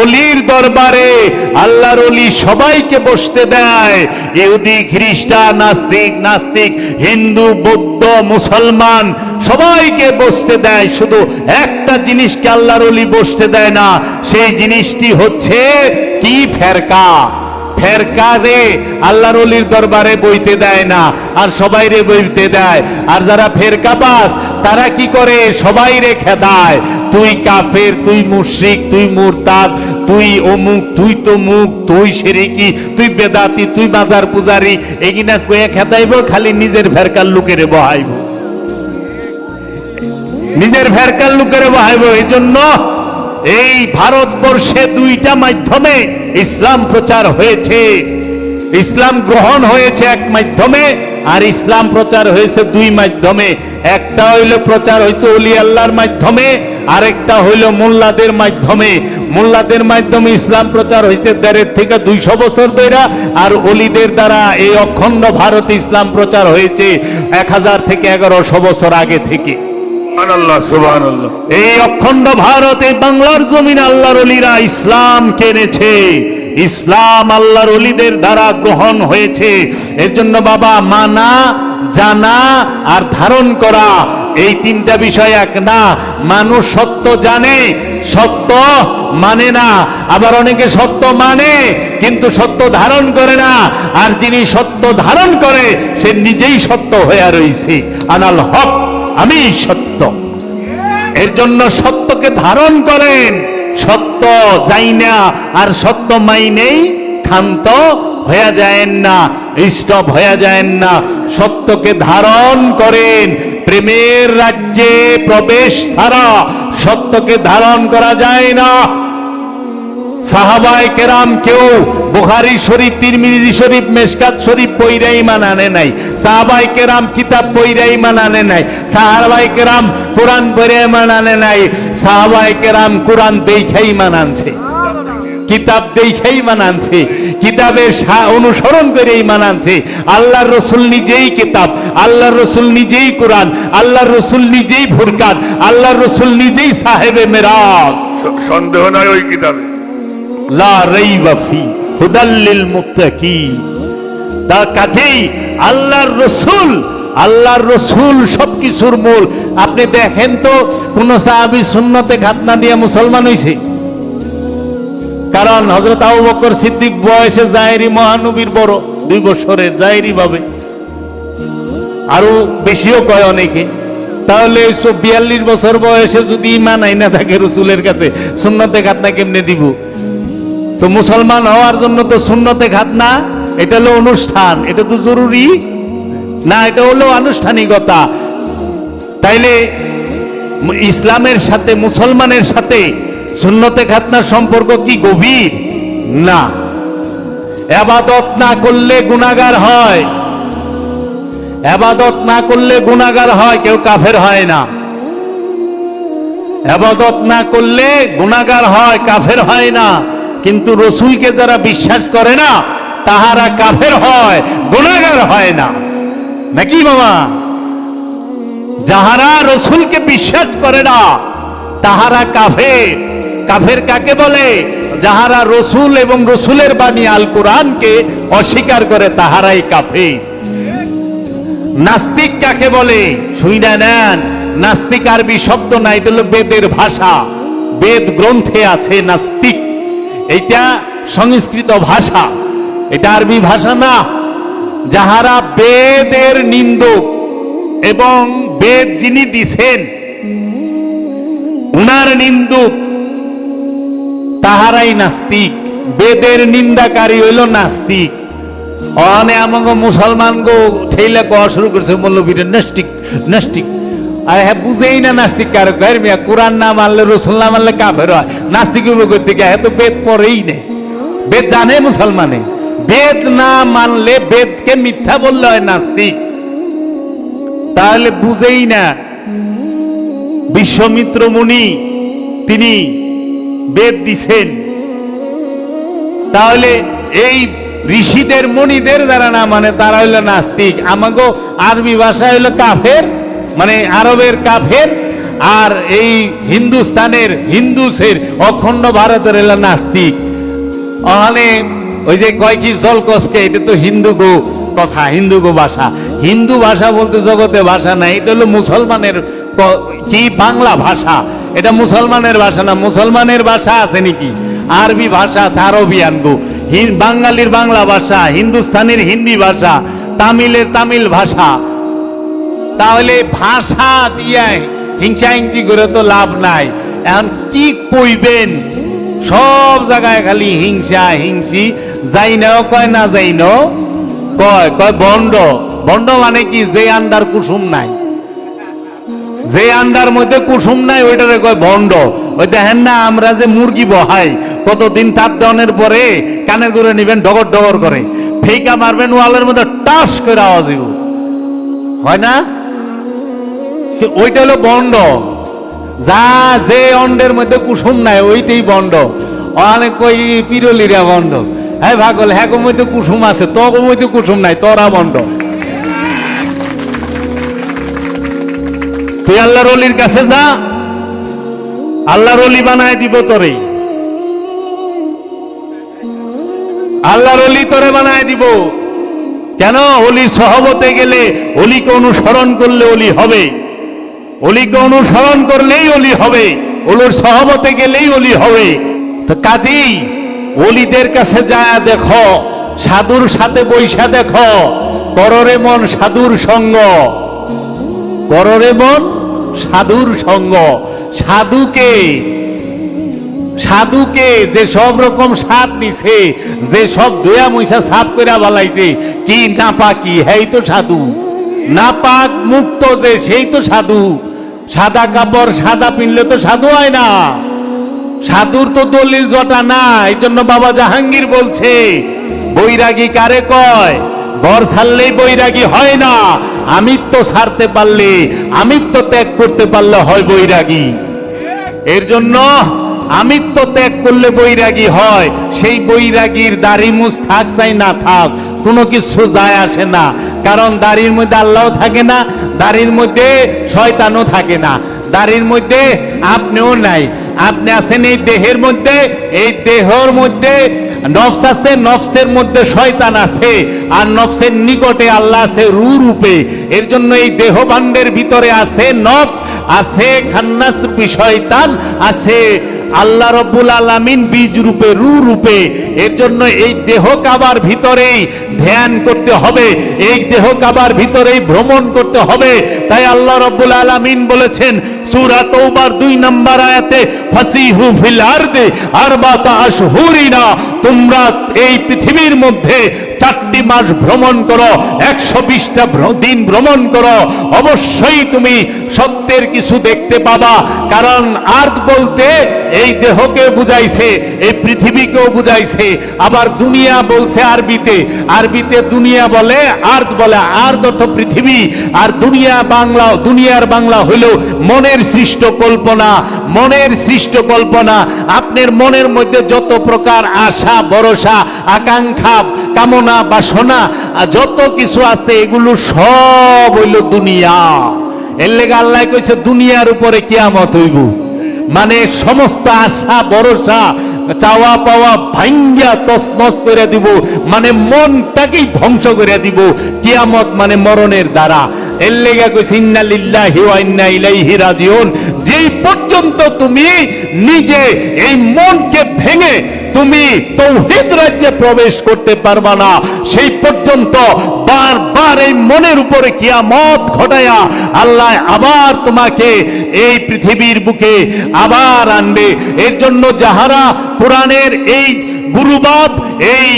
অলির দরবারে আল্লাহর অলি সবাইকে বসতে দেয়। ইহুদি, খ্রিস্টান, নাস্তিক নাস্তিক, হিন্দু, বৌদ্ধ, মুসলমান সবাইকে বসতে দেয়। শুধু একটা জিনিসকে আল্লাহর অলি বসতে দেয় না, সেই জিনিসটি হচ্ছে কি ফেরকা? ফেরকা রে আল্লাহর অলির দরবারে বইতে দেয় না, আর সবাই রে বইতে দেয়। আর যারা ফেরকা পাস, তারা কি করে? সবাই রে খেদায়। তুই কাফের, তুই মুশরিক, তুই মুরতাদ, তুই অমুক, তুই তো মুখ তুই সেরেকি, তুই বেদাতি, তুই বাজার পূজারি, এগিনা কয়ে খেদাইব, খালি নিজের ফেরকার লুকেরে বহাইব। নিজের ফেরকার লুকেরে বহাইব এই জন্য এই ভারতবর্ষে দুইটা মাধ্যমে ইসলাম প্রচার হয়েছে। ইসলাম গ্রহণ হয়েছে এক মাধ্যমে, আর ইসলাম প্রচার হয়েছে দুই মাধ্যমে। একটা হইল প্রচার হয়েছে অলি আল্লাহর মাধ্যমে, আরেকটা হইল মোল্লাদের মাধ্যমে। মোল্লাদের মাধ্যমে ইসলাম প্রচার হয়েছে দেড়ের থেকে দুইশো বছর ধরে আর অলিদের দ্বারা এই অখণ্ড ভারতে ইসলাম প্রচার হয়েছে এক হাজার থেকে এগারোশো বছর আগে থেকে। এই অখণ্ড ভারতে বাংলার জমিন আল্লাহর অলিরা ইসলাম কেনেছে? ইসলাম আল্লাহর অলিদের দ্বারা গ্রহণ হয়েছে। এর জন্য বাবা, মানা, জানা আর ধারণ করা, এই তিনটা বিষয় এক না। মানুষ সত্য জানে, সত্য মানে না। আবার অনেকে সত্য মানে কিন্তু সত্য ধারণ করে না। আর যিনি সত্য ধারণ করে, সে নিজেই সত্য হয়ে রয়েছে আনাল হক। আমি সত্য। এর জন্য সত্যকে ধারণ করেন। সত্য যাই না, আর সত্য মাইনেই ক্ষান্ত হয়ে যায়েন না স্টপ হয়ে যায়েন না। সত্যকে ধারণ করেন, প্রেমের রাজ্যে প্রবেশ ছাড়া সত্যকে ধারণ করা যায় না। সাহাবায় কেরাম কেউ বুখারি শরীফ, তিরমিজি শরীফ, মেশকাত শরীফ পইরা মানানে নাই। সাহাবাই কেরাম কিতাব পইরা মানানে নাই। সাহাবাই কেরাম কোরআন পইরা ইমান আনে নাই। সাহাবাই কেরাম কোরআন দেখাই ইমান আনছে। কিতাব দেখাই মানানছে কিতাবের অনুসরণ করেই মানানছে আনছে। আল্লাহর রসুল নিজেই কিতাব, আল্লাহর রসুল নিজেই কোরআন, আল্লাহর রসুল নিজেই ফুরকান, আল্লাহর রসুল নিজেই সাহেবে মেরাজ। সন্দেহ নাই ওই কিতাবে। লা হুদাল্লিল তার কাছেই আল্লাহর রসুল আল্লাহর রসুল সবকিছুর মূল। আপনি দেখেন তো, কোন সাহাবী সুন্নতে খাতনা দিয়ে মুসলমান হইছে। কারণ হজরত বকর সিদ্দিক বয়সে জাহেরি মহানবীর বড়, দুই বছরের জাহেরি ভাবে। আরও বেশিও কয় অনেকে। তাহলে বিয়াল্লিশ বছর বয়সে যদি ইমান আইনা থাকে রসুলের কাছে, সুন্নতে খাতনা কেমনে দিব? তো মুসলমান হওয়ার জন্য তো সুন্নতে খাতনা এটা হলো অনুষ্ঠান, এটা তো জরুরি। না, এটা হলো আনুষ্ঠানিকতা। তাইলে ইসলামের সাথে, মুসলমানের সাথে সুন্নতে খাতনার সম্পর্ক কি গভীর? না। আবাদত না করলে গুনাগার হয়। আবাদত না করলে গুনাগার হয়, কেউ কাফের হয় না। আবাদত না করলে গুনাগার হয়, কাফের হয় না। কিন্তু রসুলকে যারা বিশ্বাস করে না, তাহারা কাফের হয় গুনাগার হয় না। নাকি বাবা? যাহারা রসুলকে বিশ্বাস করে না, তাহারা কাফের। কাফের কাকে বলে? যাহারা রসুল এবং রসুলের বাণী আল কোরআনকে অস্বীকার করে, তাহারাই কাফের। নাস্তিক কাকে বলে? শুইনা নেন। নাস্তিক আরবি শব্দ না এটা হলো বেদের ভাষা। বেদ গ্রন্থে আছে নাস্তিক এটা সংস্কৃত ভাষা। এটা আরবি ভাষা না। যাহারা বেদের নিন্দক এবং বেদ যিনি দিছেন, উনার নিন্দুক, তাহারাই নাস্তিক। বেদের নিন্দাকারী হইল নাস্তিক। অনে আমাকে মুসলমান গো ঠেলে কওয়া শুরু করছে মৌলবীর নাস্তিক নাস্তিক। আর হ্যাঁ বুঝেই না নাস্তিক কারও। গায়ের মিয়া, কোরআন না মানলে, রসুল না মানলে কাফের হয়। নাস্তিক করতে গিয়ে হ্যাঁ তো বেদ পড়েই নেই। বেদ জানে মুসলমানে। বেদ না মানলে বেদকে মিথ্যা বললে হয় নাস্তিক। তাহলে বুঝেই না। বিশ্বমিত্র মুনি, তিনি বেদ দিছেন। তাহলে এই ঋষিদের মণিদের যারা না মানে তারা হইল নাস্তিক। আমাগো আরবি ভাষা হইল কাফের। মানে আরবের কাফের আর এই হিন্দুস্তানের হিন্দুসের অখণ্ড ভারতের এলা নাস্তিক। ওখানে ওই যে কয় কি জলকসকে, এটা তো হিন্দু গো কথা, হিন্দু গো ভাষা। হিন্দু ভাষা বলতে জগতে ভাষা নাই, এটা হলো মুসলমানের কি বাংলা ভাষা। এটা মুসলমানের ভাষা না, মুসলমানের ভাষা আছে নাকি? আরবি ভাষা আছে, আরবিয়ান গো। বাঙালির বাংলা ভাষা, হিন্দুস্তানের হিন্দি ভাষা, তামিলের তামিল ভাষা। তাহলে ভাষা দিয়ে হিংসা হিংসি করে তো লাভ নাই। এখন কি কইবেন? সব জায়গায় খালি হিংসা, হিংসি। যাই নাও কয় না যাই ন কয় কয় বন্ড। বন্ড মানে কি? যে আন্ডার কুসুম নাই। যে আন্ডার মধ্যে কুসুম নাই, ওইটারে কয় বন্ড। ওই দেখেন না, আমরা যে মুরগি বহাই, কতদিন তাপ দেওয়ানোর পরে কানের করে নিবেন, ডগর ডগর করে। ফেকা মারবেন, ওয়ালের মধ্যে টাস করে আওয়াজ হয় না? ওইটা হলো বন্ড। যা যে অন্ডের মধ্যে কুসুম নাই, ওইটাই বন্ড। অনেক কই পিরলিরা বন্ড। হ্যাঁ ভাগল হ্যাঁ মধ্যে কুসুম আছে তো তোর মধ্যে কুসুম নাই, তোরা বন্ড। তুই আল্লাহর অলির কাছে যা, আল্লাহর অলি বানায় দিব তোরে। আল্লাহর অলি তোরে বানায় দিব। কেন? অলির সহবতে গেলে অলিকে অনুসরণ করলে অলি হবে। অলিকে অনুসরণ করলেই অলি হবে ওলুর সহবতে গেলেই অলি হবে। তো কাজেই অলিদের কাছে যায়, দেখো, সাধুর সাথে বৈশা দেখো কররে মন সাধুর সঙ্গ। কররে মন সাধুর সঙ্গ। সাধুকে সাধুকে যে সব রকম সাপ দিছে যে সব দয়া মইসা সাপ করে বালাইছে, কি নাপা কি হেই তো সাধু। নাপাক মুক্ত যে সেই তো সাধু। সাদা কাপড় সাদা পিনলে তো সাধু হয় না। সাধুর তো দলিল জটা না এই জন্য বাবা জাহাঙ্গীর বলছে, বৈরাগী কারে কয়? ঘর ছাড়লেই বৈরাগী হয় না। আমিত্ব ছাড়তে পারলে, আমিত্ব ত্যাগ করতে পারলে হয় বৈরাগী। এর জন্য আমিত্ব ত্যাগ করলে বৈরাগী হয়। সেই বৈরাগীর দাড়ি মুছ থাক, চাই না থাক। কোনো কিছু যায় আসে না। কারণ দাড়ির মধ্যে আল্লাহও থাকে না, দাড়ির মধ্যে শয়তানও থাকে না। দাড়ির মধ্যে আপনিও নাই। আপনি আছেন এই দেহের মধ্যে, এই দেহর মধ্যে নফস আছে, নফসের মধ্যে শয়তান আছে। আর নফসের নিকটে আল্লাহ আছে রু রূপে। এর জন্য এই দেহ ভাণ্ডের ভিতরে আছে নফস আছে খান্নাস রূপী শয়তান, আছে আল্লাহ রব্বুল আলামিন বীজ রূপে, রু রূপে। এর জন্য এই দেহ কাবার ভিতরেই ধ্যান করতে হবে। এই দেহ কাবার ভিতরেই ভ্রমণ করতে হবে। তাই আল্লাহ রব্বুল আলামিন বলেছেন, সূরা তওবার দুই নম্বর আয়াতে, ফাসিহু ফিল আরদে আরবাতা আশহুরিনা তোমরা এই পৃথিবীর মধ্যে চারটি মাস ভ্রমণ করো, একশো বিশটা দিন ভ্রমণ করো। অবশ্যই তুমি সত্যের কিছু দেখতে পাবা, কারণ আর্থ বলতে এই দেহকে বুঝাইছে, এই পৃথিবীকেও বুঝাইছে। আবার দুনিয়া বলছে আরবিতে আরবিতে দুনিয়া বলে আর্থ বলে আর্থ অর্থ পৃথিবী। আর দুনিয়া বাংলা, দুনিয়ার বাংলা হইল মনের সৃষ্ট কল্পনা, মনের সৃষ্ট কল্পনা। আপনার মনের মধ্যে যত প্রকার আশা, ভরসা, আকাঙ্ক্ষা, কামনা বাসনা আর যত কিছু আছে এগুলো সব হইল দুনিয়া। এর লেগে আল্লাহ কইছে, দুনিয়ার উপরে কিয়ামত হইব। মানে সমস্ত আশা, ভরসা, চাওয়া পাওয়া ভাঙ্গিয়া তসনস করে দিব। মানে মনটাকেই ধ্বংস করে দিব। কিয়ামত মানে মরণের দ্বারা। এর লেগে কইছে, ইন্না লিল্লাহি ওয়া ইন্না ইলাইহি রাজিউন। যেই পর্যন্ত তুমি নিজে এই মনকে ভেঙে তুমি তৌহিদ রাজ্যে প্রবেশ করতে পারবা না। সেই পর্যন্ত বারবার এই মনের উপরে কিয়ামত ঘটায়া আল্লাহ আবার তোমাকে এই পৃথিবীর বুকে আবার আনবে। এর জন্য যাহারা কোরআনের এই গুরুবাদ, এই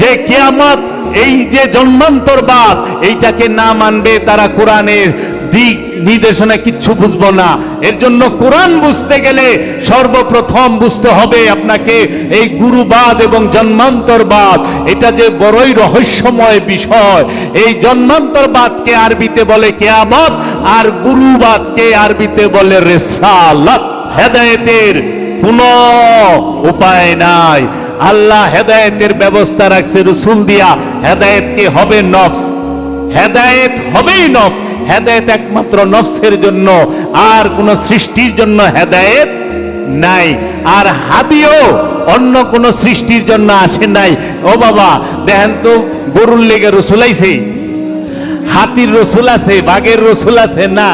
যে কিয়ামত, এই যে জন্মান্তরবাদ, এইটাকে না মানবে তারা কোরআনের দিক নির্দেশনা কিচ্ছু বুঝব না। এর জন্য কোরআন বুঝতে গেলে সর্বপ্রথম বুঝতে হবে আপনাকে এই গুরুবাদ এবং জন্মান্তরবাদ। এটা যে বড়ই রহস্যময় বিষয়। এই জন্মান্তরবাদকে আরবিতে বলে কেয়ামত, আর গুরুবাদকে আরবিতে বলে রেসালত। হেদায়েতের কোনো উপায় নাই। আল্লাহ হেদায়েতের ব্যবস্থা রাখছে রসুল দিয়া। হেদায়েত কে হবে নফস? হেদায়েত হবেই নফস। হেদায়েত একমাত্র নফসের জন্য, আর কোন সৃষ্টির জন্য হেদায়েত নাই। আর হাদিও অন্য কোন সৃষ্টির জন্য আসে নাই। ও বাবা, দেখেন তো, গরুর লেগে রসুল আইছে। হাতির রসুল আছে, বাঘের রসুল আছে, না।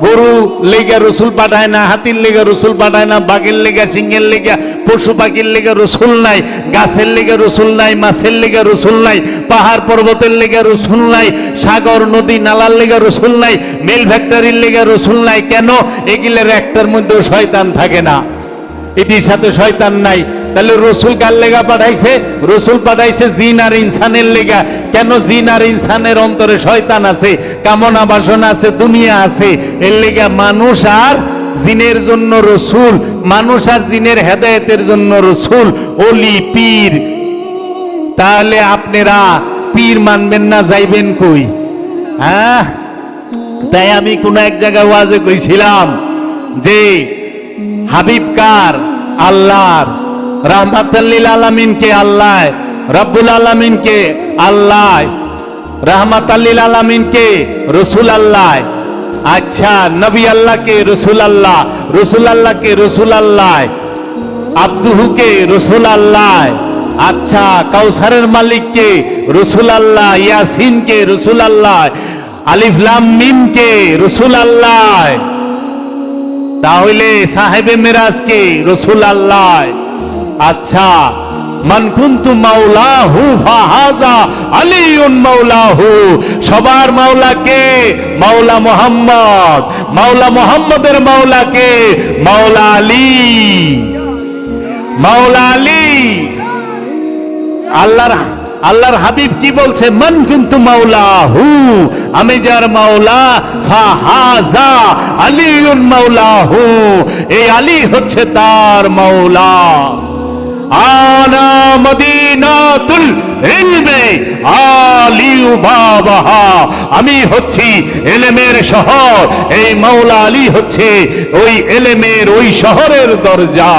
গরু লেগা রসুল পাঠায় না, হাতির লেগা রসুল পাঠায় না, বাঘের লেগা, সিংহের লেগা, পশু পাখির লেগা রসুল নাই, গাছের লেগা রসুল নাই, মাছের লেগা রসুল নাই, পাহাড় পর্বতের লেগা রসুল নাই, সাগর, নদী, নালার লেগা রসুল নাই, মিল ফ্যাক্টরির লেগা রসুল নাই। কেন? এগুলোর একটার মধ্যেও শয়তান থাকে না। এটির সাথে শয়তান নাই। তাহলে রসুল কার লেগা পাঠাইছে? রসুল পাঠাইছে জিন আর ইনসানের লেগা। কেন জিন আর ইনসানের অন্তরে শয়তান আছে? কামনা বাসনা আছে, দুনিয়া আছে। এর লেগা মানুষ আর জিনের জন্য রসুল, মানুষ আর জিনের হেদায়েতের জন্য রসুল, অলি, পীর। তাহলে আপনারা পীর মানবেন না, যাইবেন কই? হ্যাঁ? তাই আমি কোন এক জায়গায় ওয়াজে কইছিলাম যে হাবিব কার? আল্লাহর। রহমাতাল্লিল আলামিনকে আল্লাহ, রব্বুল আলামিনকে আল্লাহ রহমাত আল্লিল আলামিনকে রসুল আল্লাহ। আচ্ছা নবী আল্লাহকে রসুল আল্লাহ, রসুল আল্লাহকে রসুল আল্লাহ, আব্দুহুকে রসুল আল্লাহ। আচ্ছা কাউসারের মালিককে রসুল আল্লাহ, ইয়াসিনকে রসুল আল্লাহ আলিফলাম মিমকে রসুল আল্লাহ। তাহলে সাহেবে মেরাজকে রসুল আল্লাহ। আচ্ছা মান কুনতু মাওলাহু ফাহাজা আলিউন মাওলাহু। সবার মাওলাকে মাওলা মোহাম্মদ। মাওলা মোহাম্মদের মাওলাকে মাওলা আলী। মাওলা আলী। আল্লাহর আল্লাহর হাবিব কি বলছে? মান কিন্তু মাওলা হু আমি যার মাওলা ফাহাজা আলিউন মাওলা হু এই আলী হচ্ছে তার মাওলা। আনা মদিনাতুল ইলমে আলিউ বাবাহা। আমি হচ্ছি এলেমের শহর, এই মাওলা আলী হচ্ছে ওই এলেমের ওই শহরের দরজা।